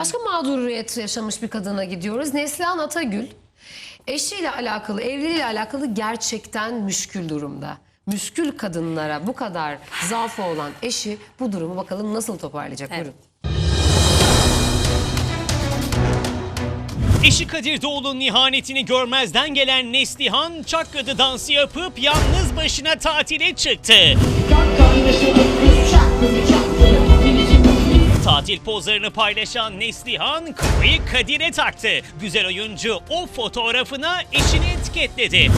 Başka mağduriyet yaşamış bir kadına gidiyoruz. Neslihan Atagül eşiyle alakalı, evliliğiyle alakalı gerçekten müşkül durumda. Müşkül kadınlara bu kadar zaafı olan eşi bu durumu bakalım nasıl toparlayacak. Buyurun. Eşi Kadir Doğulu'nun ihanetini görmezden gelen Neslihan Çakkı'da dansı yapıp yalnız başına tatile çıktı. Tatil pozlarını paylaşan Neslihan kafayı Kadir'e taktı. Güzel oyuncu o fotoğrafına eşini etiketledi.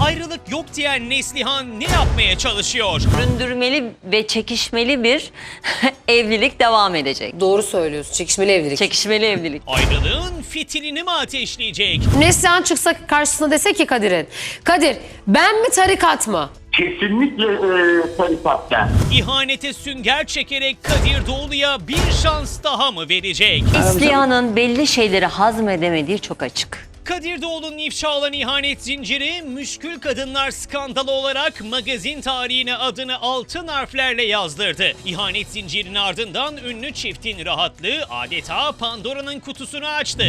Ayrılık yok diyen Neslihan ne yapmaya çalışıyor? Süründürmeli ve çekişmeli bir evlilik devam edecek. Doğru söylüyorsun. Çekişmeli evlilik. Çekişmeli evlilik. Ayrılığın fitilini mi ateşleyecek? Neslihan çıksa karşısına dese ki Kadir'in. Kadir ben mi tarikat mı? Kesinlikle e, tarikatten. İhanete sünger çekerek Kadir Doğulu'ya bir şans daha mı verecek? İslihan'ın belli şeyleri hazmedemediği çok açık. Kadir Doğulu'nun ifşa olan ihanet zinciri müşkül kadınlar skandalı olarak magazin tarihine adını altın harflerle yazdırdı. İhanet zincirinin ardından ünlü çiftin rahatlığı adeta Pandora'nın kutusunu açtı.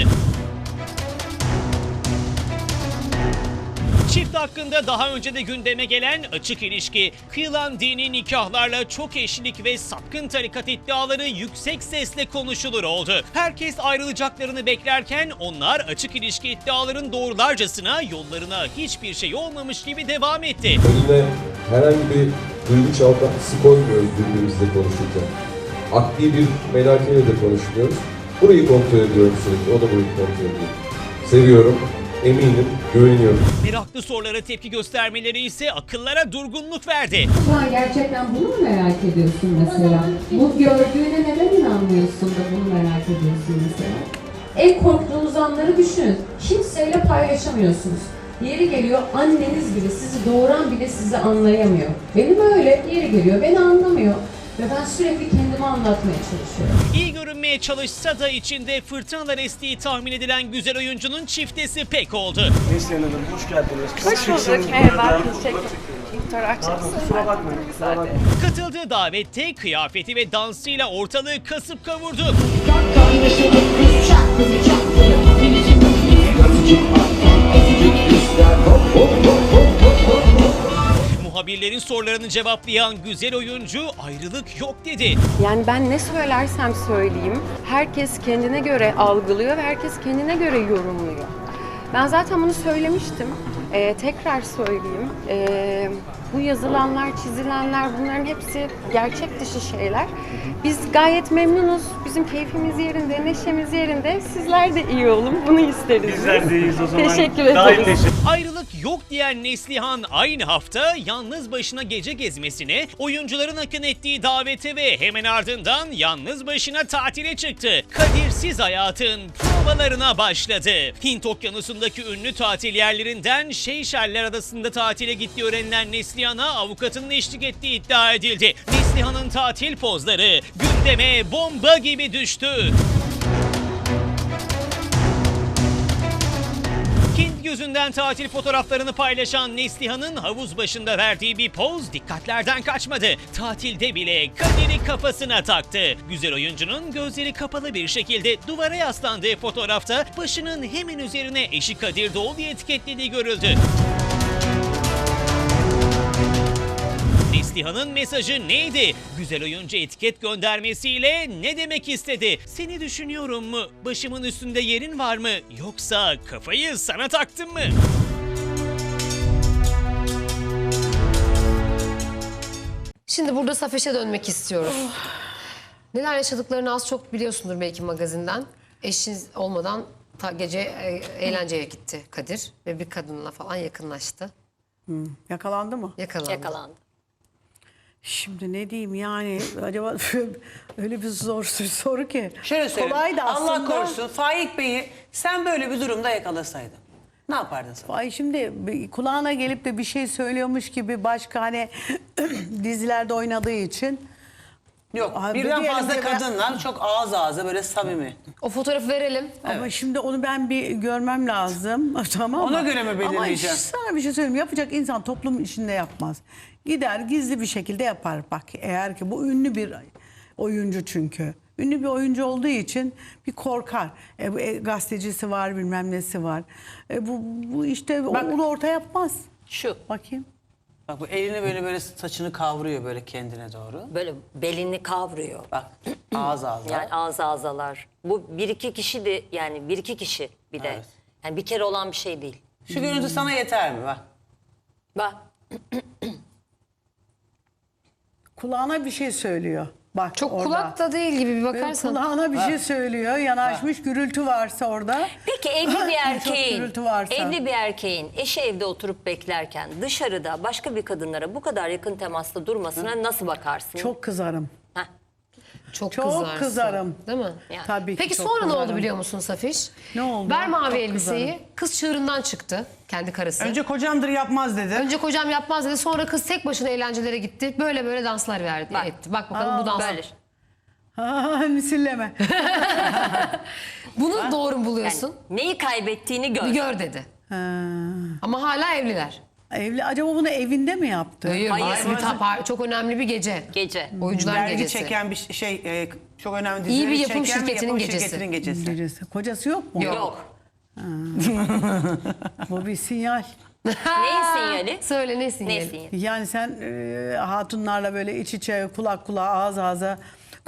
Çift hakkında daha önce de gündeme gelen açık ilişki, kıyılan dini nikahlarla çok eşlik ve sapkın tarikat iddiaları yüksek sesle konuşulur oldu. Herkes ayrılacaklarını beklerken onlar açık ilişki iddiaların doğrularcasına yollarına hiçbir şey olmamış gibi devam etti. önüne herhangi bir duygu çalkantısı koymuyoruz birbirimizle konuşurken. Akli bir melakeyle de konuşmuyoruz. Burayı kontrol ediyorum sürekli, o da burayı kontrol ediyor. Seviyorum, eminim, güveniyorum. Meraklı sorulara tepki göstermeleri ise akıllara durgunluk verdi. Sen gerçekten bunu mu merak ediyorsun mesela? Bu gördüğüne neden inanmıyorsun da bunu merak ediyorsun mesela? En korktuğunuz anları düşünün. Kimseyle paylaşamıyorsunuz. Yeri geliyor anneniz bile sizi doğuran bile sizi anlayamıyor. Benim öyle yeri geliyor beni anlamıyor. Ve ben sürekli kendimi anlatmaya çalışıyorum. İyi görünmeye çalışsa da içinde fırtınalar estiği tahmin edilen güzel oyuncunun çiftesi pek oldu. Neslihan Hanım hoş geldiniz. Hoş bulduk. Merhaba. Teşekkür Pardon kusura bakmayın. Kusura bakmayın. Katıldığı davette kıyafeti ve dansıyla ortalığı kasıp kavurdu. Muhabirlerin sorularını cevaplayan güzel oyuncu ayrılık yok dedi. Yani ben ne söylersem söyleyeyim, herkes kendine göre algılıyor ve herkes kendine göre yorumluyor. Ben zaten bunu söylemiştim. Ee, tekrar söyleyeyim. Ee, bu yazılanlar, çizilenler bunların hepsi gerçek dışı şeyler. Biz gayet memnunuz. Bizim keyfimiz yerinde, neşemiz yerinde. Sizler de iyi olun. Bunu isteriz. Bizler de iyiyiz o zaman. Teşekkür Daha iyi ederiz. teşekkür Ayrılık yok diyen Neslihan aynı hafta yalnız başına gece gezmesine, oyuncuların akın ettiği davete ve hemen ardından yalnız başına tatile çıktı. Kadirsiz hayatın provalarına başladı. Hint okyanusundaki ünlü tatil yerlerinden Seyşeller Adası'nda tatile gittiği öğrenilen Neslihan'a avukatının eşlik ettiği iddia edildi. Neslihan'ın tatil pozları gündeme bomba gibi düştü. Kendi gözünden tatil fotoğraflarını paylaşan Neslihan'ın havuz başında verdiği bir poz dikkatlerden kaçmadı. Tatilde bile Kadir'i kafasına taktı. Güzel oyuncunun gözleri kapalı bir şekilde duvara yaslandığı fotoğrafta başının hemen üzerine eşi Kadir Doğulu etiketlediği görüldü. Neslihan'ın mesajı neydi? Güzel oyuncu etiket göndermesiyle ne demek istedi? Seni düşünüyorum mu? Başımın üstünde yerin var mı? Yoksa kafayı sana taktım mı? Şimdi burada Safeş'e dönmek istiyorum. Neler yaşadıklarını az çok biliyorsundur belki magazinden. Eşin olmadan ta gece e, eğlenceye gitti Kadir ve bir kadınla falan yakınlaştı. Yakalandı mı? Yakalandı. Yakalandı. Şimdi ne diyeyim yani acaba öyle bir zor soru ki. Şöyle söyleyeyim. Kolay da aslında. Allah korusun Faik Bey'i sen böyle bir durumda yakalasaydın. Ne yapardın sen? Ay şimdi kulağına gelip de bir şey söylüyormuş gibi başka hani dizilerde oynadığı için. Yok Abi birden fazla ki ben- kadınla çok ağız ağza böyle samimi. O fotoğrafı verelim. Ama şimdi onu ben bir görmem lazım. tamam mı? Ona göre mi Ama belirleyeceksin? sana bir şey söyleyeyim. Yapacak insan toplum içinde yapmaz. Gider gizli bir şekilde yapar. Bak eğer ki bu ünlü bir Oyuncu çünkü. Ünlü bir oyuncu olduğu için bir korkar. E, bu, e, gazetecisi var, bilmem nesi var. E, bu, bu işte Bak. onu orta yapmaz. Şu. Bakayım. Bak bu elini böyle böyle saçını kavruyor böyle kendine doğru. Böyle belini kavruyor. Bak ağız ağza. Yani ağza ağzalar. Bu bir iki kişi de yani bir iki kişi bir de. Evet. Yani bir kere olan bir şey değil. Şu görüntü sana yeter mi? Bak. Bak Kulağına bir şey söylüyor. Bak Çok orada. kulak da değil gibi bir Böyle bakarsan. kulağına bir şey söylüyor. Yanaşmış gürültü varsa orada. Peki evli bir Çok erkeğin, gürültü varsa. evli bir erkeğin eşi evde oturup beklerken dışarıda başka bir kadınlara bu kadar yakın temasta durmasına nasıl bakarsın? Çok kızarım. Çok, Çok kızarsın. kızarım. Değil mi? Yani. Tabii ki Peki çok sonra ne oldu kızarım. biliyor musun Safiş? Ne oldu? Ver mavi Çok elbiseyi. kızarım. Kız çığırından çıktı. Kendi karısı. Önce, Önce kocamdır yapmaz dedi. kocam yapmaz dedi. Sonra kız tek başına eğlencelere gitti. Böyle böyle danslar verdi. Bak. etti. Bak bakalım bu dans. Böyle. Ha, misilleme. Bunu doğru mu Yani buluyorsun? neyi kaybettiğini gör. Bir gör dedi. Ama hala evliler. Evli. Acaba bunu evinde mi yaptı? Hayır, Hayır. hayır. Bir ta- çok önemli bir gece. Gece. Oyuncular Vergi gecesi. çeken bir şey e, çok önemli İyi bir dizileri yapım çeken bir şirketinin gecesi. şirketinin gecesi. Birisi. Kocası yok mu? Yok. Yok. Bu bir sinyal. Neyin sinyali? Söyle ne sinyali? Ne sinyali? Yani sen e, hatunlarla böyle iç içe kulak kulağa ağız ağza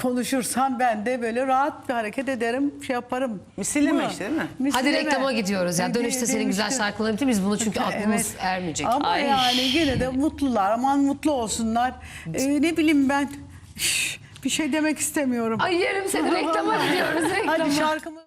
konuşursan ben de böyle rahat bir hareket ederim, şey yaparım. Misilleme işte değil mi? Hadi Misilleme. reklama gidiyoruz ya. E, Dönüşte senin güzel demiştim. şarkılarını bitir. Biz bunu çünkü aklımız Evet. ermeyecek. Ama Ay. yani yine de mutlular. Aman mutlu olsunlar. E, ne bileyim ben. Bir şey demek istemiyorum. Ay yerim seni reklama gidiyoruz reklama. Hadi şarkımı.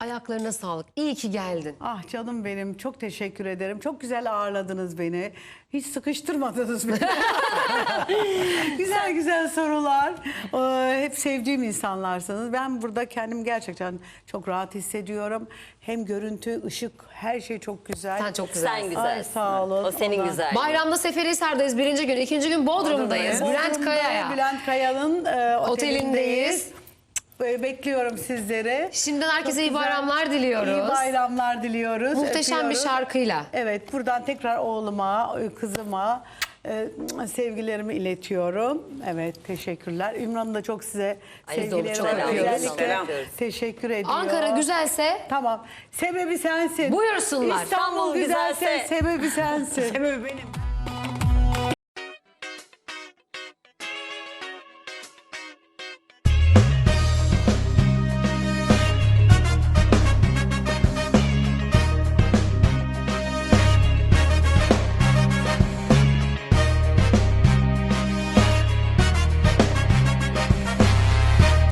Ayaklarına sağlık. İyi ki geldin. Ah canım benim çok teşekkür ederim. Çok güzel ağırladınız beni. Hiç sıkıştırmadınız beni. güzel güzel sorular. Ee, hep sevdiğim insanlarsınız. Ben burada kendim gerçekten çok rahat hissediyorum. Hem görüntü, ışık, her şey çok güzel. Sen çok güzelsin. Sen güzelsin. Ay, sağ olun. O senin güzel. Bayramda Seferihisar'dayız. Birinci gün. ikinci gün Bodrum'dayız. Bülent Bodrum'da Kaya'ya. Bülent Kaya'nın e, Otelindeyiz. otelindeyiz. Ee, Bekliyorum sizleri. Şimdiden herkese iyi bayramlar diliyoruz. İyi bayramlar diliyoruz. Muhteşem bir Öpüyoruz. şarkıyla. Evet buradan tekrar oğluma, kızıma e, sevgilerimi iletiyorum. Evet teşekkürler. Ümran'ı da çok size Ay, sevgilerimi çok özellikle teşekkür ediyorum. Ankara güzelse Tamam. Sebebi sensin. Buyursunlar. İstanbul İstanbul güzelse güzelse. sebebi sensin. Sebebi benim.